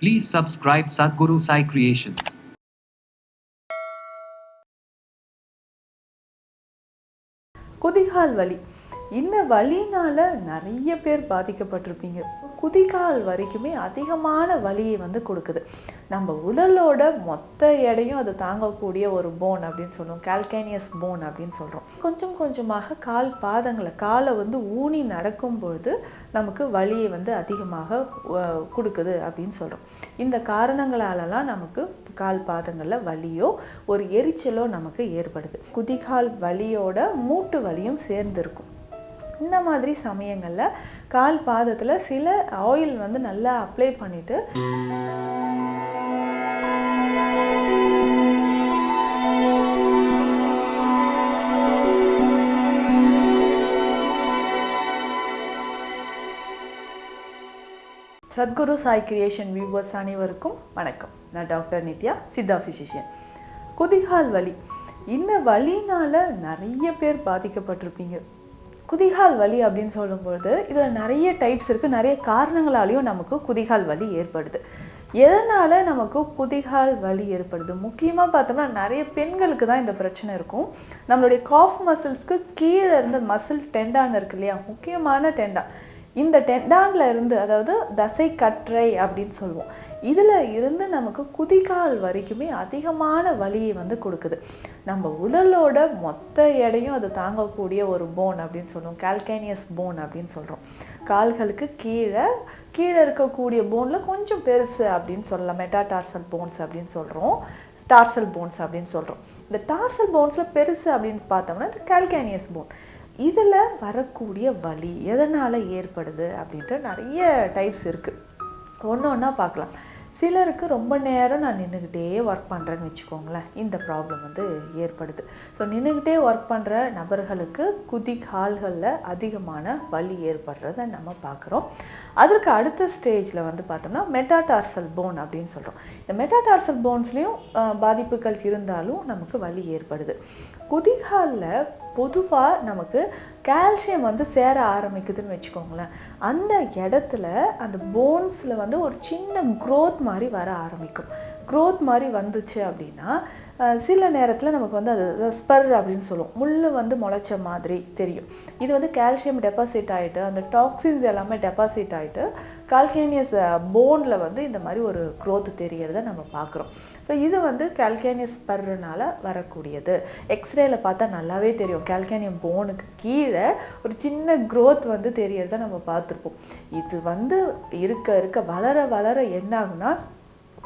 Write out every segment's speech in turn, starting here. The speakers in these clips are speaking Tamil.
Please subscribe Sadhguru Sai Creations. Kudihal Valley இந்த வலினால் நிறைய பேர் பாதிக்கப்பட்டிருப்பீங்க. குதிகால் வரைக்குமே அதிகமான வலியை வந்து கொடுக்குது. நம்ம உடலோட மொத்த எடையும் அது தாங்கக்கூடிய ஒரு போன் அப்படின்னு சொல்லுவோம். கால்கேனியஸ் போன் அப்படின்னு சொல்கிறோம் கொஞ்சம் கொஞ்சமாக கால் பாதங்களை காலை வந்து ஊனி நடக்கும் பொழுது நமக்கு வலியை வந்து அதிகமாக கொடுக்குது அப்படின்னு சொல்கிறோம் இந்த காரணங்களாலலாம் நமக்கு கால் பாதங்களில் வலியோ ஒரு எரிச்சலோ நமக்கு ஏற்படுது. குதிகால் வலியோட மூட்டு வலியும் சேர்ந்திருக்கும். இந்த மாதிரி சமயங்களில் கால் பாதத்தில் சில ஆயில் வந்து நல்லா அப்ளை பண்ணிவிட்டு சத்குரு சாய் கிரியேஷன் வியூவர்ஸ் அனைவருக்கும் வணக்கம். நான் டாக்டர் நித்யா சித்தா ஃபிசிஷியன் குதிகால் வலி. இந்த வலினால நிறைய பேர் பாதிக்கப்பட்டிருப்பீங்க. குதிகால் வலி அப்படின்னு சொல்லும்பொழுது இதில் நிறைய டைப்ஸ் இருக்குது நிறைய காரணங்களாலையும் நமக்கு குதிகால் வலி ஏற்படுது. எதனால் நமக்கு குதிகால் வலி ஏற்படுது? முக்கியமாக பார்த்தோம்னா நிறைய பெண்களுக்கு தான் இந்த பிரச்சனை இருக்கும். நம்மளுடைய காஃப் மசில்ஸ்க்கு கீழே இருந்த மசில் டெண்டான் இருக்கு இல்லையா? முக்கியமான டெண்டான் இந்த டெண்டான்ல இருந்து அதாவது தசை கற்றை அப்படின்னு சொல்லுவோம். இதில் இருந்து நமக்கு குதிகால் வரைக்குமே அதிகமான வலியை வந்து கொடுக்குது. நம்ம உடலோட மொத்த எடையும் அது தாங்கக்கூடிய ஒரு போன் அப்படின்னு சொல்லுவோம். கால்கேனியஸ் போன் அப்படின்னு சொல்கிறோம் கால்களுக்கு கீழே கீழே இருக்கக்கூடிய போனில் கொஞ்சம் பெருசு அப்படின்னு சொல்லலாம். மெட்டாடார்சல் போன்ஸ் அப்படின்னு சொல்கிறோம் டார்சல் போன்ஸ் அப்படின்னு சொல்கிறோம் இந்த டார்சல் போன்ஸில் பெருசு அப்படின்னு பார்த்தோம்னா இந்த கால்கேனியஸ் போன் இதில் வரக்கூடிய வலி எதனால் ஏற்படுது அப்படின்ட்டு நிறைய டைப்ஸ் இருக்குது ஒன்று ஒன்றா பார்க்கலாம். சிலருக்கு ரொம்ப நேரம் நான் நின்றுக்கிட்டே ஒர்க் பண்ணுறேன்னு வச்சுக்கோங்களேன். இந்த ப்ராப்ளம் வந்து ஏற்படுது. ஸோ நின்றுக்கிட்டே ஒர்க் பண்ணுற நபர்களுக்கு குதி கால்களில் அதிகமான வலி ஏற்படுறத நம்ம பார்க்குறோம். அதற்கு அடுத்த ஸ்டேஜில் வந்து பார்த்தோம்னா மெட்டாடார்சல் போன் அப்படின்னு சொல்கிறோம் இந்த மெட்டாடார்சல் போன்ஸ்லேயும் பாதிப்புகள் இருந்தாலும் நமக்கு வலி ஏற்படுது. குதிகாலில் பொதுவாக நமக்கு கால்சியம் வந்து சேர ஆரம்பிக்குதுன்னு வச்சுக்கோங்களேன். அந்த இடத்துல அந்த போன்ஸில் வந்து ஒரு சின்ன க்ரோத் மாதிரி வர ஆரம்பிக்கும். க்ரோத் மாதிரி வந்துச்சு அப்படின்னா சில நேரத்தில் நமக்கு வந்து அது ஸ்பர் அப்படின்னு சொல்லுவோம். முள் வந்து முளைச்ச மாதிரி தெரியும். இது வந்து கால்சியம் டெபாசிட் ஆகிட்டு அந்த டாக்ஸின்ஸ் எல்லாமே டெபாசிட் ஆகிட்டு கால்கேனியஸ் போனில் வந்து இந்த மாதிரி ஒரு க்ரோத் தெரியறத நம்ம பார்க்குறோம். ஸோ இது வந்து கால்கேனியஸ் ஸ்பர்னால வரக்கூடியது. எக்ஸ்ரேல பார்த்தா நல்லாவே தெரியும். கால்கேனியம் போனுக்கு கீழே ஒரு சின்ன க்ரோத் வந்து தெரியறத நம்ம பார்த்துருப்போம். இது வந்து இருக்க இருக்க வளர வளர என்ன ஆகுனா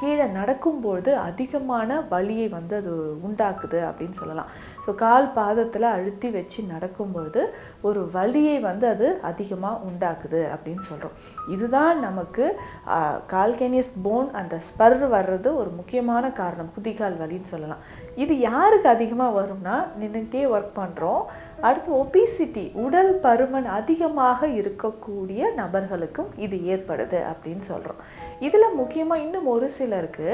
கீழே நடக்கும்பொழுது அதிகமான வலியை வந்து அது உண்டாக்குது அப்படின்னு சொல்லலாம். ஸோ கால் பாதத்தில் அழுத்தி வச்சு நடக்கும்பொழுது ஒரு வலியை வந்து அது அதிகமாக உண்டாக்குது அப்படின்னு சொல்கிறோம் இதுதான் நமக்கு கால்கேனியஸ் போன் அந்த ஸ்பர் வர்றது ஒரு முக்கியமான காரணம். புதிகால் வலின்னு சொல்லலாம். இது யாருக்கு அதிகமாக வரும்னா நின்றுட்டே ஒர்க் பண்ணுறோம் அடுத்து ஒபிசிட்டி உடல் பருமன் அதிகமாக இருக்கக்கூடிய நபர்களுக்கும் இது ஏற்படுது அப்படின்னு சொல்கிறோம் இதில் முக்கியமாக இன்னும் ஒரு சிலருக்கு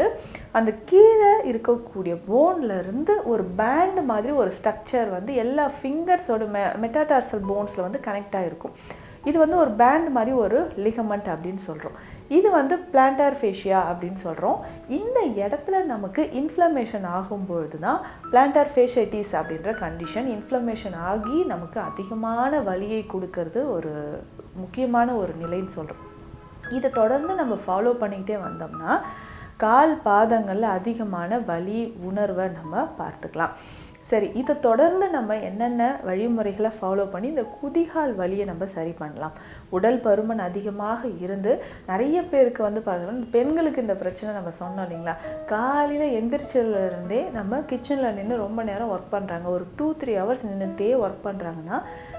அந்த கீழே இருக்கக்கூடிய போன்லேருந்து ஒரு பேண்ட் மாதிரி ஒரு ஸ்ட்ரக்சர் வந்து எல்லா ஃபிங்கர்ஸோட மெ மெட்டாடார்சல் போன்ஸில் வந்து கனெக்ட் ஆகிருக்கும் இது வந்து ஒரு பேண்ட் மாதிரி ஒரு லிகமெண்ட் அப்படின்னு சொல்கிறோம் இது வந்து பிளான்டார் ஃபேஷியா அப்படின்னு சொல்கிறோம் இந்த இடத்துல நமக்கு இன்ஃப்ளமேஷன் ஆகும்பொழுது தான் பிளான்டார் ஃபேஷைட்டிஸ் அப்படின்ற கண்டிஷன் இன்ஃப்ளமேஷன் ஆகி நமக்கு அதிகமான வலியை கொடுக்கறது ஒரு முக்கியமான ஒரு நிலைன்னு சொல்கிறோம் இதை தொடர்ந்து நம்ம ஃபாலோ பண்ணிக்கிட்டே வந்தோம்னா கால் பாதங்களில் அதிகமான வலி உணர்வை நம்ம பார்த்துக்கலாம். சரி இதை தொடர்ந்து நம்ம என்னென்ன வழிமுறைகளை ஃபாலோ பண்ணி இந்த குதிகால் வலியை நம்ம சரி பண்ணலாம். உடல் பருமன் அதிகமாக இருந்து நிறைய பேருக்கு வந்து பார்த்தோம்னா பெண்களுக்கு இந்த பிரச்சனை நம்ம சொன்னோம் இல்லைங்களா? காலையில் எந்திரிச்சதுலேருந்தே நம்ம கிச்சனில் நின்று ரொம்ப நேரம் ஒர்க் பண்ணுறாங்க ஒரு டூ த்ரீ ஹவர்ஸ் நின்றுட்டே ஒர்க் பண்ணுறாங்கன்னா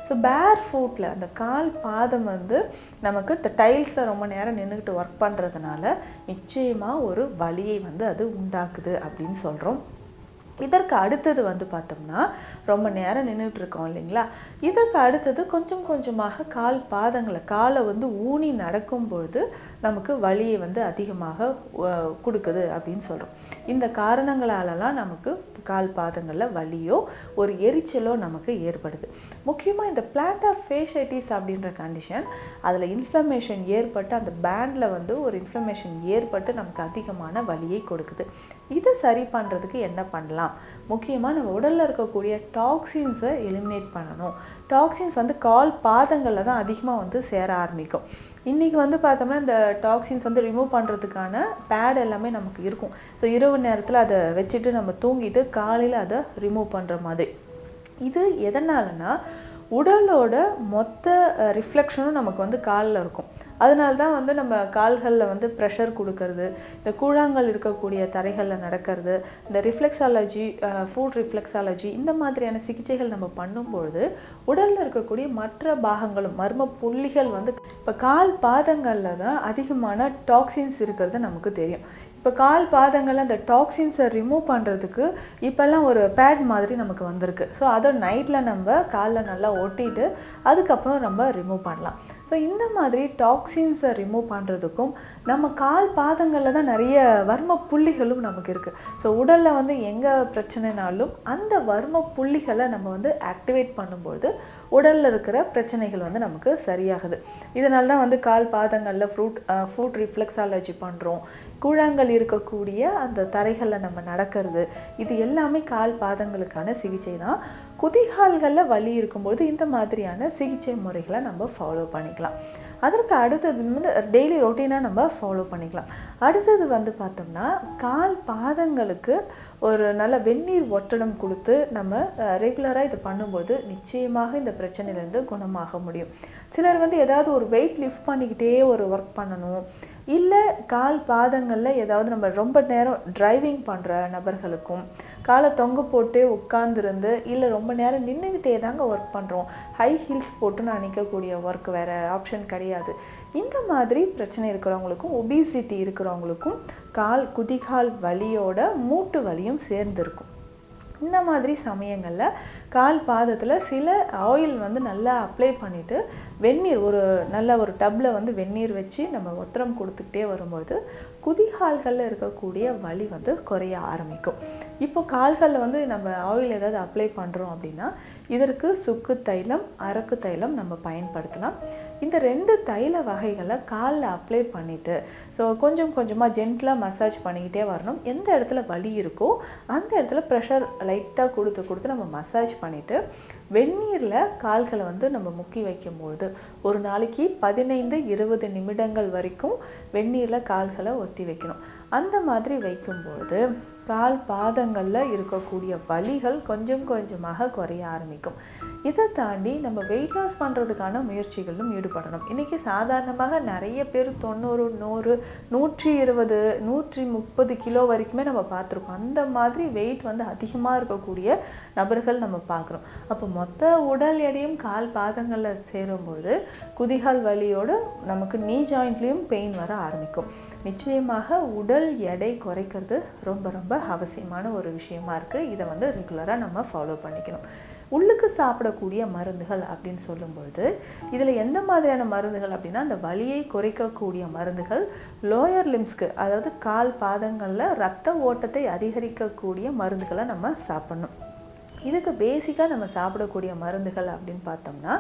ஸோ பேர் ஃபுட்டில் அந்த கால் பாதம் வந்து நமக்கு இந்த டைல்ஸில் ரொம்ப நேரம் நின்றுக்கிட்டு ஒர்க் பண்ணுறதுனால நிச்சயமாக ஒரு வலியை வந்து அது உண்டாக்குது அப்படின்னு சொல்கிறோம் இதற்கு அடுத்தது வந்து பார்த்தோம்னா ரொம்ப நேரம் நின்றுட்டு இருக்கோம் இல்லைங்களா? இதற்கு அடுத்தது கொஞ்சம் கொஞ்சமாக கால் பாதங்களை காலை வந்து ஊனி நடக்கும்பொழுது நமக்கு வலியை வந்து அதிகமாக கொடுக்குது அப்படின்னு சொல்கிறோம் இந்த காரணங்களாலலாம் நமக்கு கால் பாதங்களில் வலியோ ஒரு எரிச்சலோ நமக்கு ஏற்படுது. முக்கியமாக இந்த பிளாட்டர் ஃபேஷைட்டிஸ் அப்படின்ற கண்டிஷன் அதில் இன்ஃப்ளமேஷன் ஏற்பட்டு அந்த பேண்டில் வந்து ஒரு இன்ஃப்ளமேஷன் ஏற்பட்டு நமக்கு அதிகமான வலியை கொடுக்குது. இதை சரி பண்ணுறதுக்கு என்ன பண்ணலாம்? முக்கியமாக நம்ம உடலில் இருக்கக்கூடிய டாக்ஸின்ஸை எலிமினேட் பண்ணணும். டாக்ஸின்ஸ் வந்து கால் பாதங்களில் தான் அதிகமாக வந்து சேர ஆரம்பிக்கும். இன்றைக்கி வந்து பார்த்தோம்னா இந்த டாக்ஸின்ஸ் வந்து ரிமூவ் பண்ணுறதுக்கான பேட் எல்லாமே நமக்கு இருக்கும். ஸோ இரவு நேரத்தில் அதை வச்சுட்டு நம்ம தூங்கிட்டு காலையில் அதை ரிமூவ் பண்ணுற மாதிரி. இது எதனாலனா உடலோட மொத்த ரிஃப்ளெக்ஷனும் நமக்கு வந்து காலில் இருக்கும். அதனால தான் வந்து நம்ம கால்களில் வந்து ப்ரெஷர் கொடுக்கறது இந்த கூழாங்கல் இருக்கக்கூடிய தரைகளில் நடக்கிறது இந்த ரிஃப்ளெக்ஸாலஜி ஃபுட் ரிஃப்ளெக்ஸாலஜி இந்த மாதிரியான சிகிச்சைகள் நம்ம பண்ணும்பொழுது உடலில் இருக்கக்கூடிய மற்ற பாகங்களும் மர்ம புள்ளிகள் வந்து இப்போ கால் பாதங்களில் தான் அதிகமான டாக்ஸின்ஸ் இருக்கிறது நமக்கு தெரியும். இப்போ கால் பாதங்களில் அந்த டாக்ஸின்ஸை ரிமூவ் பண்ணுறதுக்கு இப்போல்லாம் ஒரு பேட் மாதிரி நமக்கு வந்திருக்கு. ஸோ அதை நைட்டில் நம்ம காலில் நல்லா ஒட்டிட்டு அதுக்கப்புறம் நம்ம ரிமூவ் பண்ணலாம். ஸோ இந்த மாதிரி டாக்ஸின்ஸை ரிமூவ் பண்ணுறதுக்கும் நம்ம கால் பாதங்களில் தான் நிறைய வர்ம புள்ளிகளும் நமக்கு இருக்குது ஸோ உடலில் வந்து எங்கே பிரச்சனைனாலும் அந்த வர்ம புள்ளிகளை நம்ம வந்து ஆக்டிவேட் பண்ணும்போது உடலில் இருக்கிற பிரச்சனைகள் வந்து நமக்கு சரியாகுது. இதனால தான் வந்து கால் பாதங்களில் ஃப்ரூட் ஃபுட் ரிஃப்ளெக்ஸாலஜி பண்ணுறோம் கூழாங்கல் இருக்கக்கூடிய அந்த தரைகளில் நம்ம நடக்கிறது இது எல்லாமே கால் பாதங்களுக்கான சிகிச்சை தான் குதிகால்களில் வலி இருக்கும்போது இந்த மாதிரியான சிகிச்சை முறைகளை நம்ம ஃபாலோ பண்ணிக்கலாம். அதற்கு அடுத்தது வந்து டெய்லி ரொட்டீனாக நம்ம ஃபாலோ பண்ணிக்கலாம். அடுத்தது வந்து பார்த்தோம்னா கால் பாதங்களுக்கு ஒரு நல்ல வெந்நீர் ஒட்டடம் கொடுத்து நம்ம ரெகுலராக இது பண்ணும்போது நிச்சயமாக இந்த பிரச்சனையிலேருந்து குணமாக முடியும். சிலர் வந்து ஏதாவது ஒரு வெயிட் லிஃப்ட் பண்ணிக்கிட்டே ஒரு ஒர்க் பண்ணணும். இல்லை கால் பாதங்களில் ஏதாவது நம்ம ரொம்ப நேரம் டிரைவிங் பண்ணுற நபர்களுக்கும் காலை தொங்க போட்டு உட்காந்துருந்து இல்லை ரொம்ப நேரம் நின்றுக்கிட்டே தாங்க ஒர்க் பண்ணுறோம் ஹை ஹீல்ஸ் போட்டு நான் நிற்கக்கூடிய ஒர்க் வேறு ஆப்ஷன் கிடையாது. இந்த மாதிரி பிரச்சனை இருக்கிறவங்களுக்கும் ஒபிசிட்டி இருக்கிறவங்களுக்கும் கால் குதிகால் வலியோட மூட்டு வலியும் சேர்ந்துருக்கும். இந்த மாதிரி சமயங்களில் கால் பாதத்தில் சில ஆயில் வந்து நல்லா அப்ளை பண்ணிவிட்டு வெந்நீர் ஒரு நல்ல ஒரு டப்பில் வந்து வெந்நீர் வச்சு நம்ம ஒத்திரம் கொடுத்துக்கிட்டே வரும்போது குதிகால்களில் இருக்கக்கூடிய வலி வந்து குறைய ஆரம்பிக்கும். இப்போ கால்களில் வந்து நம்ம ஆயில் ஏதாவது அப்ளை பண்ணுறோம் அப்படின்னா இதற்கு சுக்கு தைலம் அரக்கு தைலம் நம்ம பயன்படுத்தலாம். இந்த ரெண்டு தைல வகைகளை காலில் அப்ளை பண்ணிவிட்டு ஸோ கொஞ்சம் கொஞ்சமாக ஜென்டலாக மசாஜ் பண்ணிக்கிட்டே வரணும். எந்த இடத்துல வலி இருக்கோ அந்த இடத்துல ப்ரெஷர் லைட்டாக கொடுத்து கொடுத்து நம்ம மசாஜ் பண்ணிவிட்டு வெந்நீரில் கால்களை வந்து நம்ம முக்கி வைக்கும்பொழுது ஒரு நாளைக்கு பதினைந்து இருபது நிமிடங்கள் வரைக்கும் வெந்நீரில் கால்களை ஒத்தி வைக்கணும். அந்த மாதிரி வைக்கும்பொழுது கால் பாதங்களில் இருக்கக்கூடிய வலிகள் கொஞ்சம் கொஞ்சமாக குறைய ஆரம்பிக்கும். இதை தாண்டி நம்ம வெயிட் லாஸ் பண்ணுறதுக்கான முயற்சிகளும் ஈடுபடணும். இன்றைக்கி சாதாரணமாக நிறைய பேர் தொண்ணூறு நூறு நூற்றி இருபது நூற்றி முப்பது கிலோ வரைக்குமே நம்ம பார்த்துருக்கோம் அந்த மாதிரி வெயிட் வந்து அதிகமாக இருக்கக்கூடிய நபர்கள் நம்ம பார்க்குறோம். அப்போ மொத்த உடல் எடையும் கால் பாதங்களில் சேரும்போது குதிகால் வலியோடு நமக்கு நீ ஜாயிண்ட்லேயும் பெயின் வர ஆரம்பிக்கும். நிச்சயமாக உடல் எடை குறைக்கிறது ரொம்ப ரொம்ப அவசியமான ஒரு விஷயமா இருக்குது இதை வந்து ரெகுலராக நம்ம ஃபாலோ பண்ணிக்கணும். உள்ளுக்கு சாப்பிடக்கூடிய மருந்துகள் அப்படின்னு சொல்லும்பொழுது இதில் எந்த மாதிரியான மருந்துகள் அப்படின்னா அந்த வலியை குறைக்கக்கூடிய மருந்துகள் லோயர் லிம்ஸ்க்கு அதாவது கால் பாதங்களில் ரத்த ஓட்டத்தை அதிகரிக்கக்கூடிய மருந்துகளை நம்ம சாப்பிட்ணும். இதுக்கு பேசிக்காக நம்ம சாப்பிடக்கூடிய மருந்துகள் அப்படின்னு பார்த்தோம்னா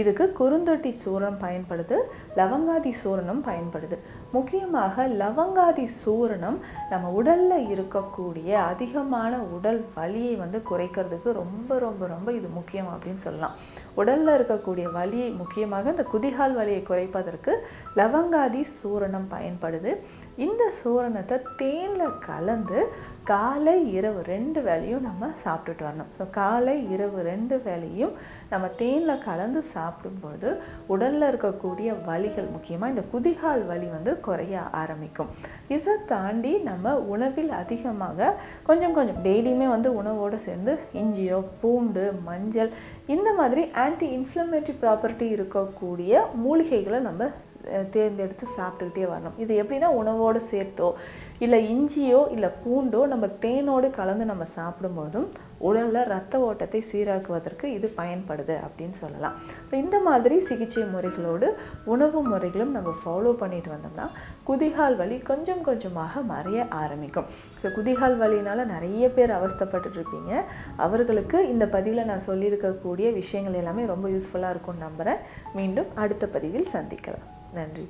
இதுக்கு குறுந்தொட்டி சூரணம் பயன்படுது லவங்காதி சூரணம் பயன்படுது. முக்கியமாக லவங்காதி சூரணம் நம்ம உடலில் இருக்கக்கூடிய அதிகமான உடல் வலியை வந்து குறைக்கிறதுக்கு ரொம்ப ரொம்ப ரொம்ப இது முக்கியம் அப்படின்னு சொல்லலாம். உடலில் இருக்கக்கூடிய வலியை முக்கியமாக இந்த குதிகால் வலியை குறைப்பதற்கு லவங்காதி சூரணம் பயன்படுது. இந்த சூரணத்தை தேனில் கலந்து காலை இரவு ரெண்டு வேலையும் நம்ம சாப்பிட்டுட்டு வரணும். ஸோ காலை இரவு ரெண்டு வேலையும் நம்ம தேனில் கலந்து சாப்பிடும்போது உடலில் இருக்கக்கூடிய வலிகள் முக்கியமாக இந்த குதிகால் வலி வந்து குறைய ஆரம்பிக்கும். இதை தாண்டி நம்ம உணவில் அதிகமாக கொஞ்சம் கொஞ்சம் டெய்லியுமே வந்து உணவோடு சேர்ந்து இஞ்சியோ பூண்டு மஞ்சள் இந்த மாதிரி ஆன்டி இன்ஃப்ளமேட்டரி ப்ராப்பர்ட்டி இருக்கக்கூடிய மூலிகைகளை நம்ம தேர்ந்தெடுத்து சாப்பிட்டுக்கிட்டே வரணும். இது எப்படின்னா உணவோடு சேர்த்தோ இல்லை இஞ்சியோ இல்லை பூண்டோ நம்ம தேனோடு கலந்து நம்ம சாப்பிடும்போதும் உடலில் ரத்த ஓட்டத்தை சீராக்குவதற்கு இது பயன்படுது அப்படின்னு சொல்லலாம். இப்போ இந்த மாதிரி சிகிச்சை முறைகளோடு உணவு முறைகளும் நம்ம ஃபாலோ பண்ணிட்டு வந்தோம்னா குதிகால் வலி கொஞ்சம் கொஞ்சமாக மறைய ஆரம்பிக்கும். இப்போ குதிகால் வலினால் நிறைய பேர் அவஸ்தைப்பட்டுட்டு இருப்பீங்க அவர்களுக்கு இந்த பதிவில் நான் சொல்லியிருக்கக்கூடிய விஷயங்கள் எல்லாமே ரொம்ப யூஸ்ஃபுல்லாக இருக்கும்னு நம்புகிறேன் மீண்டும் அடுத்த பதிவில் சந்திக்கலாம். நன்றி.